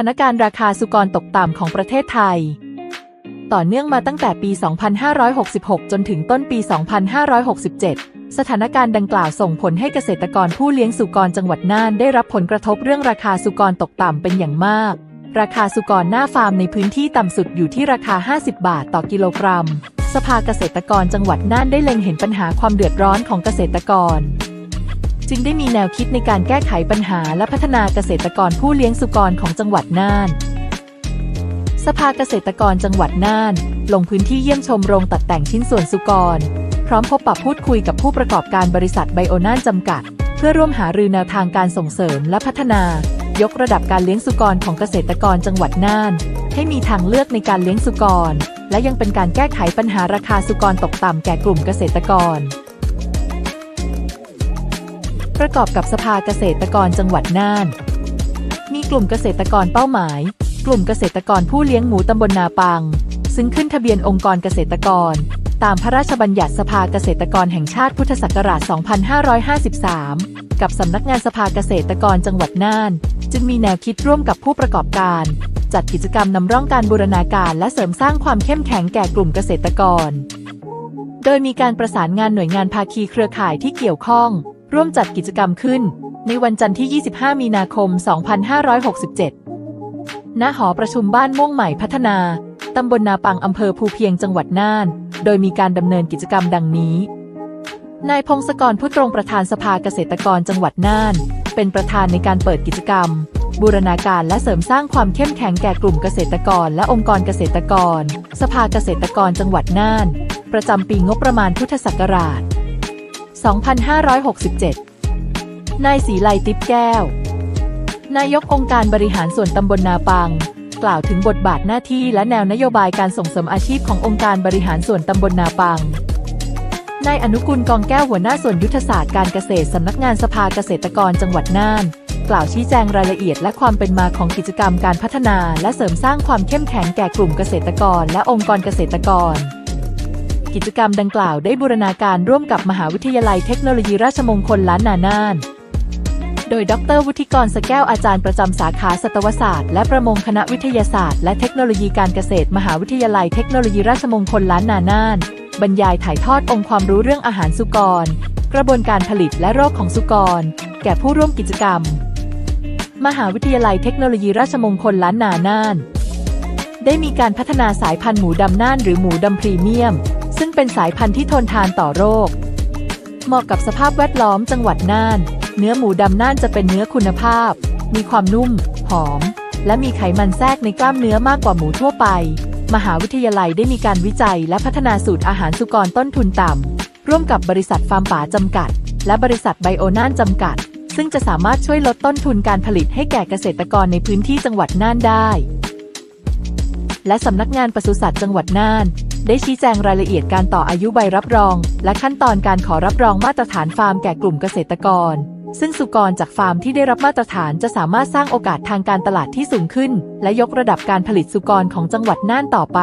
านการณ์ราคาสุกรตกต่ำของประเทศไทย ต่อเนื่องมาตั้งแต่ปี 2566 จนถึงต้นปี 2567 สถานการณ์ดังกล่าวส่งผลให้เกษตรกรผู้เลี้ยงสุกรจังหวัดน่านได้รับผลกระทบเรื่องราคาสุกรตกต่ำเป็นอย่างมาก ราคาสุกรหน้าฟาร์มในพื้นที่ต่ำสุดอยู่ที่ราคา 50 บาทต่อกิโลกรัม สภาเกษตรกรจังหวัดน่านได้เล็งเห็นปัญหาความเดือดร้อนของเกษตรกร จึงได้มีแนวคิดในการแก้ไขปัญหาและพัฒนาเกษตรกรผู้เลี้ยงสุกรของจังหวัดน่าน สภาเกษตรกรจังหวัดน่าน ลงพื้นที่เยี่ยมชมโรงตัดแต่งชิ้นส่วนสุกร พร้อมพบปะพูดคุยกับผู้ประกอบการบริษัทไบโอน่านจำกัด เพื่อร่วมหารือแนวทางการส่งเสริมและพัฒนา ยกระดับการเลี้ยงสุกรของเกษตรกรจังหวัดน่าน ให้มีทางเลือกในการเลี้ยงสุกร และยังเป็นการแก้ไขปัญหาราคาสุกรตกต่ำแก่กลุ่มเกษตรกร ประกอบกับสภาเกษตรกรจังหวัดน่าน มีกลุ่มเกษตรกรเป้าหมาย กลุ่มเกษตรกรผู้เลี้ยงหมูตำบลนาปัง ซึ่งขึ้นทะเบียนองค์กรเกษตรกร ตามพระราชบัญญัติสภาเกษตรกรแห่งชาติพุทธศักราช 2553 กับสำนักงานสภาเกษตรกรจังหวัดน่าน จึงมีแนวคิดร่วมกับผู้ประกอบการ จัดกิจกรรมนำร่องการบูรณาการและเสริมสร้างความเข้มแข็งแก่กลุ่มเกษตรกร โดยมีการประสานงานหน่วยงานภาคีเครือข่ายที่เกี่ยวข้อง ร่วมจัดกิจกรรมขึ้น ในวันจันทร์ที่ 25 มีนาคม 2567 ณ หอประชุมบ้านม่วงใหม่พัฒนา ตำบลนาปังอำเภอภูเพียงจังหวัดน่าน โดยมีการดำเนินกิจกรรมดังนี้ นายพงศกรผู้ตรงประธานสภาเกษตรกรจังหวัดน่าน เป็นประธานในการเปิดกิจกรรม บูรณาการและเสริมสร้างความเข้มแข็งแก่กลุ่มเกษตรกร และองค์กรเกษตรกร สภาเกษตรกรจังหวัดน่าน ประจำปีงบประมาณพุทธศักราช 2567 นายศรีไลติบแก้ว นายกองค์การบริหารส่วนตำบลนาปัง กล่าวถึงบทบาทหน้าที่และแนวนโยบายการส่งเสริมอาชีพขององค์การบริหารส่วนตำบลนาปังนายอนุกุลกองแก้วหัวหน้าส่วนยุทธศาสตร์การเกษตรสำนักงานสภาเกษตรกรจังหวัดน่าน กล่าวชี้แจงรายละเอียดและความเป็นมาของกิจกรรมการพัฒนา และเสริมสร้างความเข้มแข็งแก่กลุ่มเกษตรกร และองค์กรเกษตรกร กิจกรรมดังกล่าวได้บูรณาการร่วมกับมหาวิทยาลัยเทคโนโลยีราชมงคลล้านนาน่าน โดยดร วุฒิกรสแก้วอาจารย์ประจำสาขาสัตวศาสตร์และประมงคณะวิทยาศาสตร์และเทคโนโลยีการเกษตร มหาวิทยาลัยเทคโนโลยีราชมงคลล้านนาน่านบรรยายถ่ายทอดองค์ความรู้เรื่องอาหารสุกร กระบวนการผลิตและโรคของสุกร แก่ผู้ร่วมกิจกรรม มหาวิทยาลัยเทคโนโลยีราชมงคลล้านนาน่าน ได้มีการพัฒนาสายพันธุ์หมูดำน่านหรือหมูดำพรีเมียม ซึ่งเป็นสายพันธุ์ที่ทนทานต่อโรค เหมาะกับสภาพแวดล้อมจังหวัดน่าน เนื้อหมูดำน่านจะเป็นเนื้อคุณภาพ มีความนุ่ม หอม และมีไขมันแทรกในกล้ามเนื้อมากกว่าหมูทั่วไป มหาวิทยาลัยได้มีการวิจัยและพัฒนาสูตรอาหารสุกรต้นทุนต่ำ ร่วมกับบริษัทฟาร์มป่าจำกัด และบริษัทไบโอน่านจำกัด ซึ่งจะสามารถช่วยลดต้นทุนการผลิตให้แก่เกษตรกรในพื้นที่จังหวัดน่านได้และสำนักงานปศุสัตว์จังหวัดน่าน ได้ชี้แจงรายละเอียดการต่ออายุใบรับรอง และขั้นตอนการขอรับรองมาตรฐานฟาร์มแก่กลุ่มเกษตรกร ซึ่งสุกรจากฟาร์มที่ได้รับมาตรฐานจะสามารถสร้างโอกาสทางการตลาดที่สูงขึ้น และยกระดับการผลิตสุกรของจังหวัดน่านต่อไป